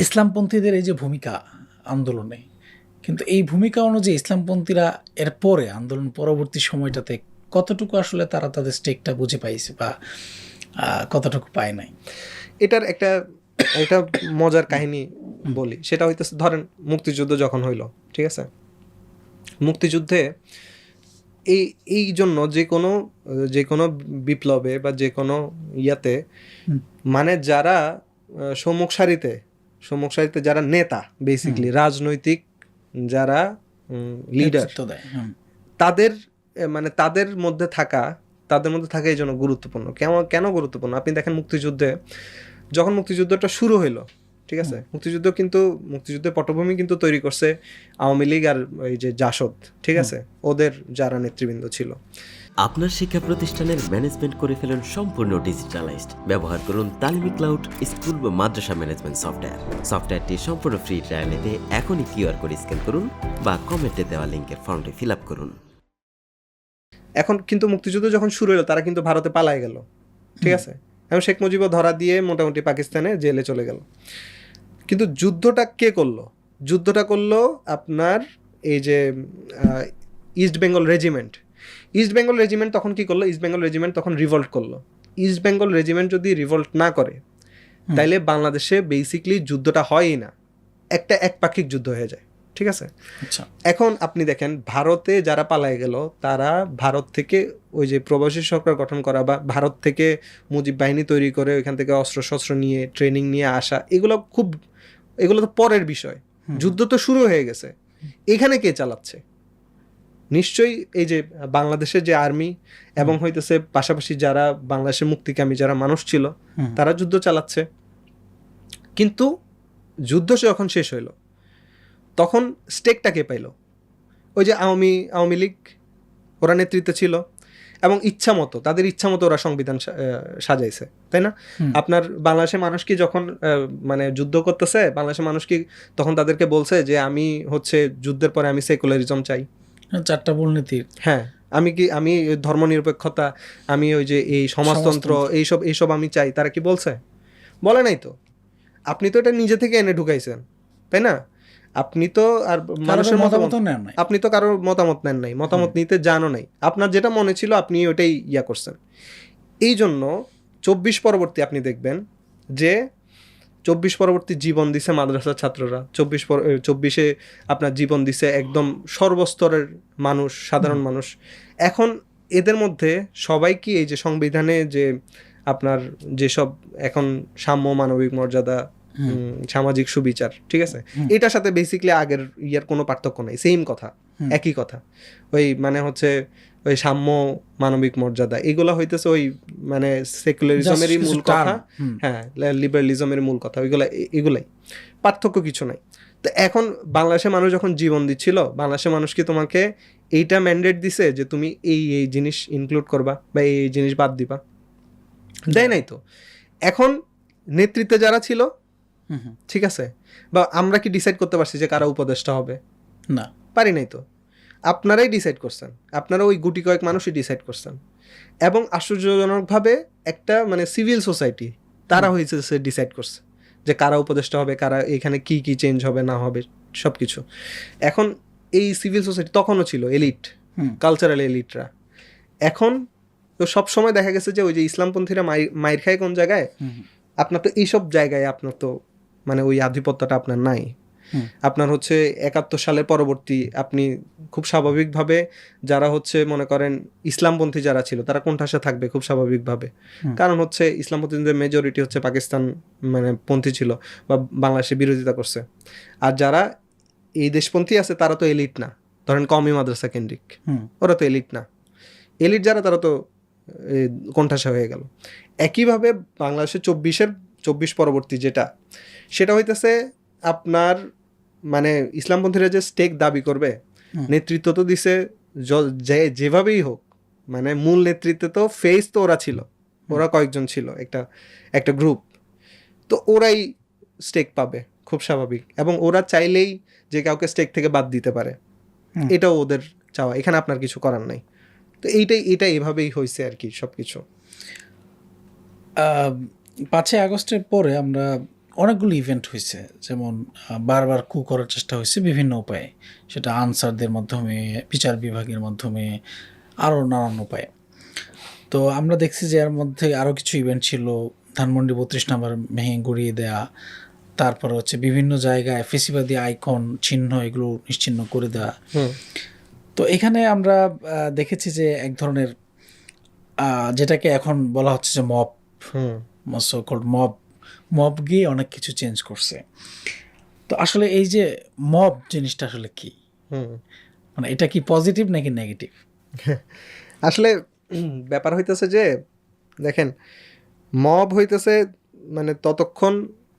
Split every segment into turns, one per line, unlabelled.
ইসলামপন্থীদের এই যে ভূমিকা আন্দোলনে কিন্তু এই ভূমিকা অনুযায়ী ইসলামপন্থীরা এর পরে আন্দোলন পরবর্তী সময়টাতে কতটুকু আসলে তারা তাদের স্টেকটা বুঝে পাইছে বা কতটুকু পায় নাই?
এটার একটা একটা মজার কাহিনী বলি। সেটা হইতেছে ধরেন মুক্তিযুদ্ধ যখন হইল ঠিক আছে? মুক্তিযুদ্ধে এই এই জন্য যে কোনো যে কোনো বিপ্লবে বা যে কোনো ইয়াতে মানে যারা সম্মুখ সারিতে সম্মুখ সারিতে যারা নেতা বেসিকলি রাজনৈতিক যারা লিডার তাদের মানে তাদের মধ্যে থাকা তাদের মধ্যে থাকা এই জন্য গুরুত্বপূর্ণ। কেন কেন গুরুত্বপূর্ণ? আপনি দেখেন মুক্তিযুদ্ধে যখন মুক্তিযুদ্ধটা শুরু হইল ঠিক আছে? মুক্তিযুদ্ধ কিন্তু মুক্তিযুদ্ধের পটভূমি কিন্তু তৈরি করছে আওয়ামী লীগ আর এই যে জাসদ ঠিক আছে? ওদের যারা নেতৃবৃন্দ ছিল।
আপনার শিক্ষা প্রতিষ্ঠানের ম্যানেজমেন্ট করে ফেলুন সম্পূর্ণ ডিজিটালাইজড ব্যবহার করুন তালিমি ক্লাউড স্কুল বা মাদ্রাসা ম্যানেজমেন্ট সফটওয়্যার সফটওয়্যারটি সম্পূর্ণ ফ্রি ট্রায়াল নিতে এখনই কিউআর কোড স্ক্যান করুন বা কমেন্টে দেওয়া লিঙ্কের ফর্মটি ফিল আপ করুন।
এখন কিন্তু মুক্তিযুদ্ধ যখন শুরু হলো তারা কিন্তু ভারতে পালায় গেল। ঠিক আছে? এবং শেখ মুজিবও ধরা দিয়ে মোটামুটি পাকিস্তানে জেলে চলে গেল। কিন্তু যুদ্ধটা কে করল? যুদ্ধটা করল আপনার এই যে East Bengal Regiment East Bengal Regiment তখন কি করল? ইস্ট বেঙ্গল রেজিমেন্ট তখন রিভল্ট করল। ইস্ট বেঙ্গল রেজিমেন্ট যদি রিভল্ট না করে তাইলে বাংলাদেশে বেসিকলি যুদ্ধটা হয়ই না। একটা একপাক্ষিক যুদ্ধ হয়ে যায় ঠিক আছে?
আচ্ছা।
এখন আপনি দেখেন ভারতে যারা পালায় গেল তারা ভারত থেকে ওই যে প্রবাসী সরকার গঠন করা বা ভারত থেকে মুজিব বাহিনী তৈরি করে ওইখান থেকে অস্ত্র শস্ত্র নিয়ে ট্রেনিং নিয়ে আসা এগুলো খুব এগুলো তো পরের বিষয়। যুদ্ধ তো শুরু হয়ে গেছে। এখানে কে চালাচ্ছে? নিশ্চয়ই এই যে বাংলাদেশের যে আর্মি এবং হইতেছে পাশাপাশি যারা বাংলাদেশের মুক্তিকামী যারা মানুষ ছিল তারা যুদ্ধ চালাচ্ছে। কিন্তু যুদ্ধ যখন শেষ হইল তখন স্টেকটা কে পাইলো? ওই যে আওয়ামী আওয়ামী লীগ ওরা নেতৃত্বে ছিল এবং ইচ্ছা মতো তাদের ইচ্ছা মতো ওরা সংবিধান সাজাইছে তাই না? আপনার বাংলাদেশের মানুষ কি যখন মানে যুদ্ধ করতেছে বাংলাদেশের মানুষ কি তখন তাদেরকে বলছে যে আমি হচ্ছে যুদ্ধের পরে আমি সেকুলারিজম চাই
চারটা মূলনীতির
হ্যাঁ আমি কি আমি ধর্মনিরপেক্ষতা আমি ওই যে এই সমাজতন্ত্র এইসব এইসব আমি চাই তারা কি বলছে? বলে নাই তো। আপনি তো এটা নিজে থেকে এনে ঢুকাইছেন তাই না? আপনি তো আর মানুষের মতামত
নেন নাই।
আপনি তো কারোর মতামত নেন নাই মতামত নিতে জানো নাই। আপনার যেটা মনে ছিল আপনি ওটাই ইয়া করছেন। এই জন্য চব্বিশ পরবর্তী আপনি দেখবেন যে চব্বিশ পরবর্তী জীবন দিছে মাদ্রাসার ছাত্ররা। চব্বিশ চব্বিশে আপনার জীবন দিছে একদম সর্বস্তরের মানুষ সাধারণ মানুষ। এখন এদের মধ্যে সবাই কি এই যে সংবিধানে যে আপনার যেসব এখন সাম্য মানবিক মর্যাদা সামাজিক সুবিচার ঠিক আছে? এটার সাথে বেসিক্যালি আগের ইয়ার কোনো পার্থক্য নেই সেম কথা। একই কথা। ওই মানে হচ্ছে ওই সাম্য মানবিক মর্যাদা এগুলো হইতেছে ওই মানে সেকুলারিজমেরই মূল কথা। হ্যাঁ লিবারালিজমের মূল কথা ওইগুলা এগুলাই। পার্থক্য কিছু নাই। তো এখন বাংলাদেশের মানুষ যখন জীবন দিচ্ছিল বাংলাদেশের মানুষ কি তোমাকে এইটা ম্যান্ডেট দিছে যে তুমি এই এই জিনিস ইনক্লুড করবা বা এই এই জিনিস বাদ দিবা? দেয় নাই তো। এখন নেতৃত্বে যারা ছিল। ঠিক আছে? বা আমরা কি ডিসাইড করতে পারছি যে কারা উপদেষ্টা হবে?
না।
পারি নাই তো। আপনারাই ডিসাইড করছেন। আপনারা ওই গুটি কয়েক মানুষই ডিসাইড করছেন। এবং আশ্চর্যজনকভাবে একটা মানে সিভিল সোসাইটি তারা হয়েছে সে ডিসাইড করছে যে কারা উপদেষ্টা হবে কারা এখানে কি কি চেঞ্জ হবে না হবে সব কিছু এখন এই সিভিল সোসাইটি তখনও ছিল এলিট। কালচারাল এলিটরা এখন তো সব সময় দেখা গেছে যে ওই যে ইসলামপন্থীরা মাই মাইর খায় কোন জায়গায়। আপনার তো এইসব জায়গায় আপনার তো মানে ওই আধিপত্যটা আপনার নাই। আপনার হচ্ছে একাত্তর সালের পরবর্তী আপনি খুব স্বাভাবিকভাবে যারা হচ্ছে মনে করেন ইসলামপন্থী যারা ছিল তারা কোণঠাসা থাকবে খুব স্বাভাবিকভাবে। কারণ হচ্ছে ইসলামপন্থীদের মেজরিটি হচ্ছে পাকিস্তান মানে পন্থী ছিল বা বাংলাদেশে বিরোধিতা করছে। আর যারা এই দেশপন্থী আছে তারা তো এলিট না। ধরেন কমি মাদ্রাসা কেন্দ্রিক। ওরা তো এলিট না। এলিট যারা তারা তো এ, কোণঠাসা হয়ে গেল। একইভাবে বাংলাদেশের চব্বিশের চব্বিশ পরবর্তী যেটা সেটা হইতেছে আপনার মানে ইসলামপন্থীরা যে স্টেক দাবি করবে নেতৃত্ব তো দিছে যে যেভাবেই হোক মানে মূল নেতৃত্বে তো ফেস তো ওরা ছিল। ওরা কয়েকজন ছিল একটা একটা গ্রুপ তো ওরাই স্টেক পাবে খুব স্বাভাবিক। এবং ওরা চাইলেই যে কাউকে স্টেক থেকে বাদ দিতে পারে। এটাও ওদের চাওয়া। এখানে আপনার কিছু করার নাই। তো এইটাই এটা এভাবেই হয়েছে আর কি সব কিছু
পাঁচই আগস্টের পরে আমরা অনেকগুলো ইভেন্ট হয়েছে যেমন বারবার কু করার চেষ্টা হয়েছে বিভিন্ন উপায়ে। সেটা আনসারদের মাধ্যমে বিচার বিভাগের মাধ্যমে আরও নানান উপায়ে। তো আমরা দেখছি যে এর মধ্যে আরও কিছু ইভেন্ট ছিল ধানমন্ডি বত্রিশ নাম্বার ভেঙে গড়িয়ে দেয়া তারপর হচ্ছে বিভিন্ন জায়গায় ফেসিবাদী আইকন চিহ্ন এগুলো নিশ্চিহ্ন করে দেওয়া তো এখানে আমরা দেখেছি যে এক ধরনের যেটাকে এখন বলা হচ্ছে যে মব
হুম।
কল্ড মব মব গিয়ে অনেক কিছু চেঞ্জ করছে। তো আসলে এই যে মব জিনিসটা আসলে কি?
হুম।
মানে এটা কি পজিটিভ নাকি নেগেটিভ
আসলে ব্যাপার হইতেছে যে দেখেন মব হইতেছে মানে ততক্ষণ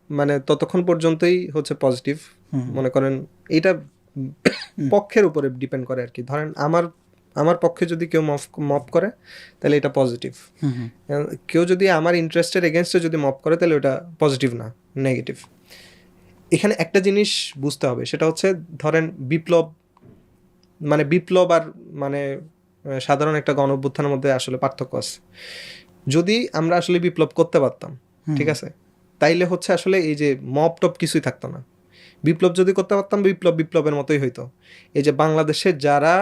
মানে ততক্ষণ পর্যন্তই হচ্ছে পজিটিভ মনে করেন এটা পক্ষের উপরে ডিপেন্ড করে আর কি ধরেন আমার আমার পক্ষে যদি কেউ মফ মপ করে তাহলে এটা পজিটিভ কেউ যদি আমার ইন্টারেস্টের এগেনস্টে যদি মপ করে তাহলে ওটা পজিটিভ না নেগেটিভ এখানে একটা জিনিস বুঝতে হবে সেটা হচ্ছে ধরেন বিপ্লব মানে বিপ্লব আর মানে সাধারণ একটা গণ অভ্যুত্থানের মধ্যে আসলে পার্থক্য আছে। যদি আমরা আসলে বিপ্লব করতে পারতাম ঠিক আছে? তাইলে হচ্ছে আসলে এই যে মপ টপ কিছুই থাকতো না। বিপ্লব যদি করতে পারতাম বিপ্লব বিপ্লবের মতোই হইতো। এই যে বাংলাদেশে যারা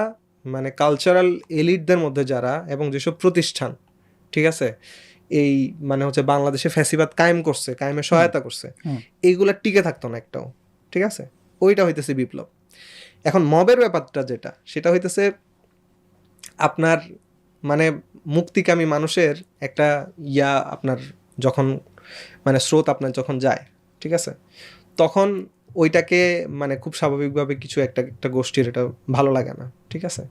মানে কালচারাল এলিটদের মধ্যে যারা এবং যেসব প্রতিষ্ঠান ঠিক আছে? এই মানে হচ্ছে বাংলাদেশে ফ্যাসিবাদ কায়েম করছে কায়েমে সহায়তা করছে। এইগুলা টিকে থাকতো না একটাও ঠিক আছে? ওইটা হইতেছে বিপ্লব। এখন মবের ব্যাপারটা যেটা সেটা হইতেছে আপনার মানে মুক্তিকামী মানুষের একটা ইয়া আপনার যখন মানে স্রোত আপনার যখন যায় ঠিক আছে? তখন ওইটাকে মানে খুব স্বাভাবিকভাবে কিছু একটা একটা গোষ্ঠীর এটা ভালো লাগে না ঠিক আছে?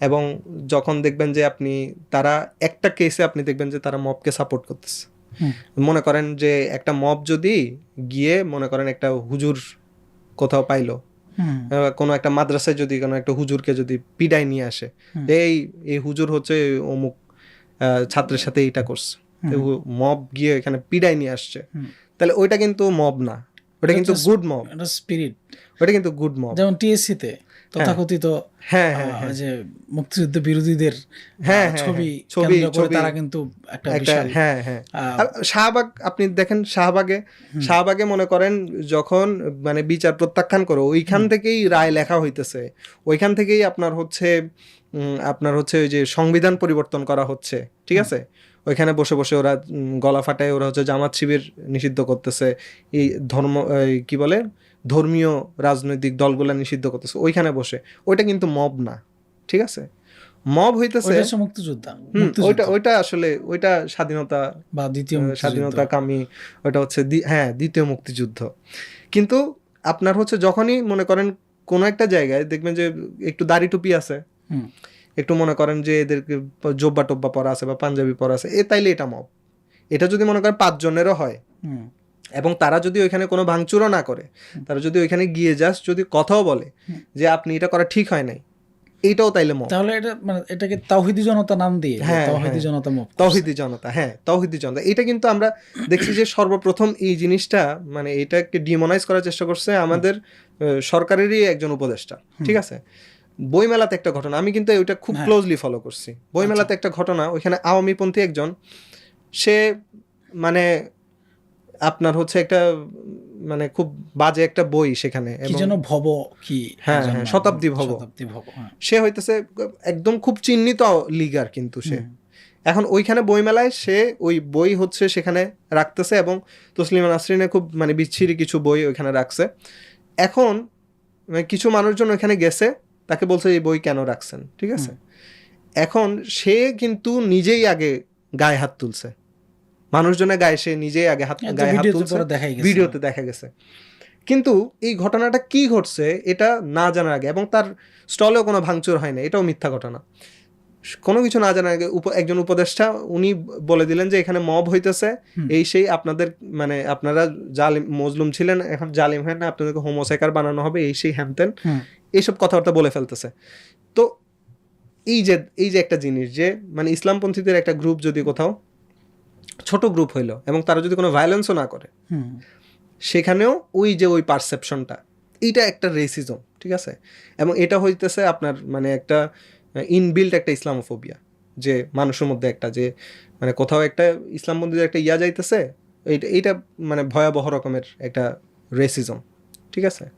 এবং যখন দেখবেন যে আপনি তারা একটা কেসে আপনি দেখবেন যে তারা মবকে সাপোর্ট করতেছে। মনে করেন যে একটা মব যদি গিয়ে মনে করেন একটা হুজুর কোথাও পাইলো কোনো একটা মাদ্রাসায় যদি কোনো একটা হুজুরকে যদি পিডায় নিয়ে আসে এই এই হুজুর হচ্ছে অমুক ছাত্রের সাথে এইটা করছে। মব গিয়ে এখানে পিডায় নিয়ে আসছে। তাহলে ওইটা কিন্তু মব না। ওটা কিন্তু গুড মব
এটা স্পিরিট
ওটা কিন্তু গুড মব
যেমন টিএসসি তে তথাকথিত
হ্যাঁ হ্যাঁ হ্যাঁ।
যে মুক্তিযুদ্ধ বিরোধীদের
হ্যাঁ, হ্যাঁ,
ছবি
হ্যাঁ। ছবি- ছবি-
তারা কিন্তু একটা
একটা
বিশাল
হ্যাঁ হ্যাঁ। শাহবাগ আপনি দেখেন শাহবাগে শাহবাগে মনে করেন যখন মানে বিচার প্রত্যাখ্যান করো ওইখান থেকেই রায় লেখা হইতেছে। ওইখান থেকেই আপনার হচ্ছে আপনার হচ্ছে ওই যে সংবিধান পরিবর্তন করা হচ্ছে। ঠিক আছে? ওইখানে বসে বসে ওরা গলা ফাটায় ওরা হচ্ছে জামাত শিবির নিষিদ্ধ করতেছে। এই ধর্ম কি বলে? ধর্মীয় রাজনৈতিক দলগুলা নিষিদ্ধ করতেছে। ওইখানে বসে। ওইটা কিন্তু মব না। ঠিক আছে? মব হইতেছে
মুক্তিযোদ্ধা।
ওইটা ওইটা আসলে ওইটা স্বাধীনতা
বা দ্বিতীয়।
স্বাধীনতা কামী ওটা হচ্ছে হ্যাঁ দ্বিতীয় মুক্তিযুদ্ধ। কিন্তু আপনার হচ্ছে যখনই মনে করেন কোনো একটা জায়গায় দেখবেন যে একটু দাড়ি টুপি আছে।
হুম।
একটু মনে করেন যে এদেরকে জব্বা টব্বা পরা আছে বা পাঞ্জাবি পরা আছে এ তাইলে এটা মব। এটা যদি মনে করেন পাঁচজনেরও হয় এবং তারা যদি ওইখানে কোনো ভাঙচুরও না করে তারা যদি ওইখানে গিয়ে জাস্ট যদি কথাও বলে যে আপনি এটা করা ঠিক হয় নাই এইটাও তাইলে মব।
তাহলে এটা মানে এটাকে তাওহিদি জনতা নাম দিয়ে
হ্যাঁ,
তাওহিদি
হ্যাঁ।
জনতা মুভ
তৌহিদি জনতা হ্যাঁ তৌহিদি জনতা। এটা কিন্তু আমরা দেখছি যে সর্বপ্রথম এই জিনিসটা মানে এটাকে ডিমোনাইজ করার চেষ্টা করছে আমাদের সরকারেরই একজন উপদেষ্টা ঠিক আছে? বইমেলাতে একটা ঘটনা আমি কিন্তু ওইটা খুব
হ্যাঁ।
ক্লোজলি ফলো করছি বইমেলাতে একটা ঘটনা ওইখানে আওয়ামীপন্থী একজন সে মানে আপনার হচ্ছে একটা মানে খুব বাজে একটা বই সেখানে
যেন ভব কি
হ্যাঁ, হ্যাঁ, শতাব্দী ভব।
শতাব্দী ভব হ্যাঁ।
সে হইতেছে একদম খুব চিহ্নিত লিগার কিন্তু সে এখন ওইখানে বইমেলায় সে ওই বই হচ্ছে সেখানে রাখতেছে এবং তসলিমা নাসরিনে খুব মানে বিচ্ছিরি কিছু বই ওইখানে রাখছে এখন মানে কিছু মানুষজন ওইখানে গেছে তাকে বলছে এই বই কেন রাখছেন? ঠিক আছে? এখন সে কিন্তু নিজেই আগে গায়ে হাত তুলছে। মানুষজনের গায়ে সে নিজেই আগে হাত গায়ে হাত তুলছে ভিডিওতে দেখা গেছে। কিন্তু এই ঘটনাটা কি ঘটছে এটা না জানার আগে এবং তার স্টলেও কোনো ভাঙচুর হয় না এটাও মিথ্যা ঘটনা। কোনো কিছু না জানার আগে একজন উপদেষ্টা উনি বলে দিলেন যে এখানে মব হইতেছে। এই সেই আপনাদের মানে আপনারা জালিম মজলুম ছিলেন এখন জালিম হয় না আপনাদেরকে হোমোসেকার বানানো হবে এই সেই হ্যানতেন এইসব কথাবার্তা বলে ফেলতেছে। তো এই যে এই যে একটা জিনিস যে মানে ইসলামপন্থীদের একটা গ্রুপ যদি কোথাও ছোট গ্রুপ হইল এবং তারা যদি কোনো ভায়োলেন্সও না করে সেখানেও ওই যে ওই পারসেপশনটা এইটা একটা রেসিজম ঠিক আছে? এবং এটা হইতেছে আপনার মানে একটা ইনবিল্ট একটা ইসলামোফোবিয়া, যে মানুষের মধ্যে একটা, যে মানে কোথাও একটা ইসলাম মন্দিরে একটা ইয়া যাইতেছে, এইটা এইটা মানে ভয়াবহ রকমের একটা রেসিজম ঠিক আছে?